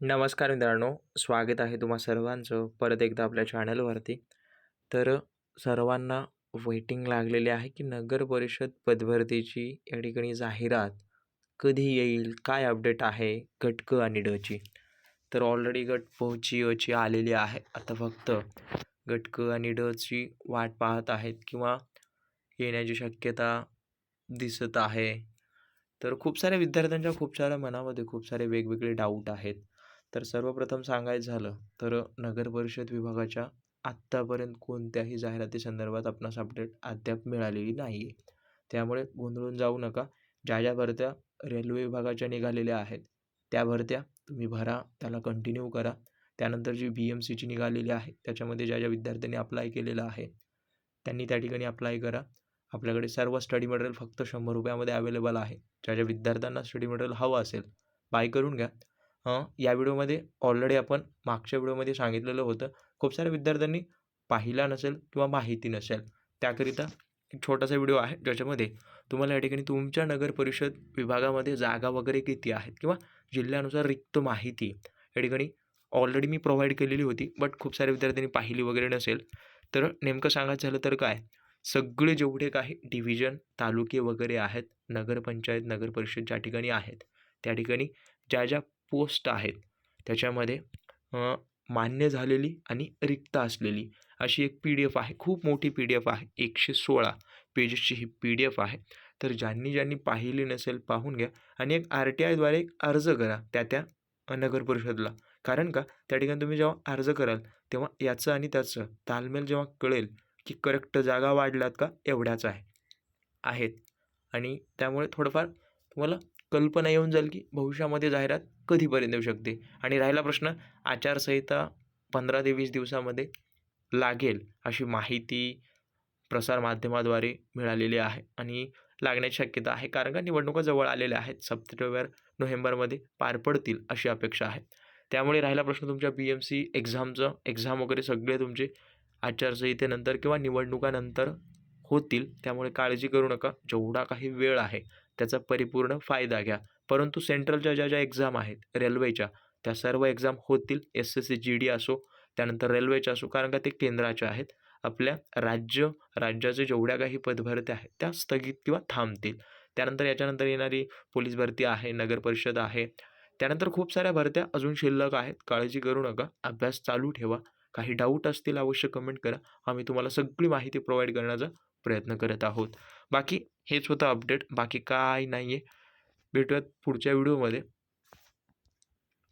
नमस्कार मित्रांनो स्वागत आहे तुम्हा सर्वांचं परत एकदा आपल्या चॅनलवरती. तर सर्वांना वेटिंग लागलेली आहे की नगर परिषद पदभरतीची या ठिकाणी जाहिरात कधी येईल काय अपडेट आहे गट क आणि डची तर ऑलरेडी गट पोची अची आलेली आहे. आता फक्त गट क आणि डची वाट पाहत आहेत किंवा येण्याची शक्यता दिसत आहे. तर खूप साऱ्या विद्यार्थ्यांच्या खूप साऱ्या मनामध्ये खूप सारे वेगवेगळे डाऊट आहेत. तर सर्वप्रथम सांगायचं झालं तर नगर परिषद विभागाच्या आत्तापर्यंत कोणत्याही जाहिराती संदर्भात आपणास अपडेट अद्याप मिळालेली नाही आहे त्यामुळे गोंधळून जाऊ नका. ज्या ज्या भरत्या रेल्वे विभागाच्या निघालेल्या आहेत त्या भरत्या तुम्ही भरा त्याला कंटिन्यू करा. त्यानंतर जी बी एम सीची निघालेली आहे त्याच्यामध्ये ज्या ज्या विद्यार्थ्यांनी अप्लाय केलेलं आहे त्यांनी त्या ठिकाणी अप्लाय करा. आपल्याकडे सर्व स्टडी मटेरियल फक्त शंभर रुपयामध्ये अवेलेबल आहे. ज्या ज्या विद्यार्थ्यांना स्टडी मटेरियल हवं असेल बाय करून घ्या. या व्हिडिओमध्ये ऑलरेडी आपण मागच्या व्हिडिओमध्ये सांगितलेलं होतं. खूप साऱ्या विद्यार्थ्यांनी पाहिला नसेल किंवा माहिती नसेल. त्याकरिता एक छोटासा व्हिडिओ आहे ज्याच्यामध्ये तुम्हाला या ठिकाणी तुमच्या नगर परिषद विभागामध्ये जागा वगैरे किती आहेत किंवा जिल्ह्यानुसार रिक्त माहिती या ठिकाणी ऑलरेडी मी प्रोव्हाइड केलेली होती बट खूप साऱ्या विद्यार्थ्यांनी पाहिली वगैरे नसेल. तर नेमकं सांगायचं झालं तर काय? सगळे जेवढे काही डिव्हिजन तालुके वगैरे आहेत नगरपंचायत नगरपरिषद ज्या ठिकाणी आहेत त्या ठिकाणी ज्या ज्या पोस्ट आहेत. त्याच्यामध्ये मान्य झालेली आणि रिक्त असलेली अशी एक पी डी एफ आहे. खूप मोठी पी डी एफ आहे. एकशे सोळा पेजेसची ही पी डी एफ आहे. तर ज्यांनी ज्यांनी पाहिली नसेल पाहून घ्या आणि एक आर टी आयद्वारे एक अर्ज करा त्या त्या नगर परिषदला कारण का? त्या ठिकाणी तुम्ही जेव्हा अर्ज कराल तेव्हा याचं आणि त्याचं तालमेल जेव्हा कळेल की करेक्ट जागा वाढल्यात का? एवढ्याच आहे. आहेत. आणि त्यामुळे थोडंफार तुम्हाला कल्पना येऊन जाईल की भविष्यामध्ये जाहिरात कधीपर्यंत येऊ शकते? आणि राहिला प्रश्न आचारसंहिता पंधरा ते वीस दिवसामध्ये लागेल अशी माहिती प्रसारमाध्यमाद्वारे मिळालेली आहे आणि लागण्याची शक्यता आहे. कारण का? निवडणुका जवळ आलेल्या आहेत. सप्टेंबर नोव्हेंबरमध्ये पार पडतील अशी अपेक्षा आहे. त्यामुळे राहिला प्रश्न तुमच्या पी एम सी एक्झामचं एक्झाम वगैरे सगळे तुमचे आचारसंहितेनंतर किंवा निवडणुकानंतर होतील. त्यामुळे काळजी करू नका. जेवढा काही वेळ आहे त्याचा परिपूर्ण फायदा घ्या. परंतु सेंट्रलच्या ज्या ज्या एक्झाम आहेत रेल्वेच्या त्या सर्व एक्झाम होतील S S C G D असो त्यानंतर रेल्वेच्या असो कारण का ते केंद्राच्या आहेत. आपल्या राज्य राज्याचे जेवढ्या काही पदभरत्या आहेत त्या स्थगित किंवा थांबतील. त्यानंतर याच्यानंतर येणारी पोलीस भरती आहे नगर परिषद आहे. त्यानंतर खूप साऱ्या भरत्या अजून शिल्लक आहेत. काळजी करू नका. अभ्यास चालू ठेवा. काही डाऊट असतील अवश्य कमेंट करा. आम्ही तुम्हाला सगळी माहिती प्रोव्हाइड करण्याचा प्रयत्न करत आहोत. बाकी हेच होतं अपडेट बाकी काय नाही आहे भेटूयात पुढच्या व्हिडिओमध्ये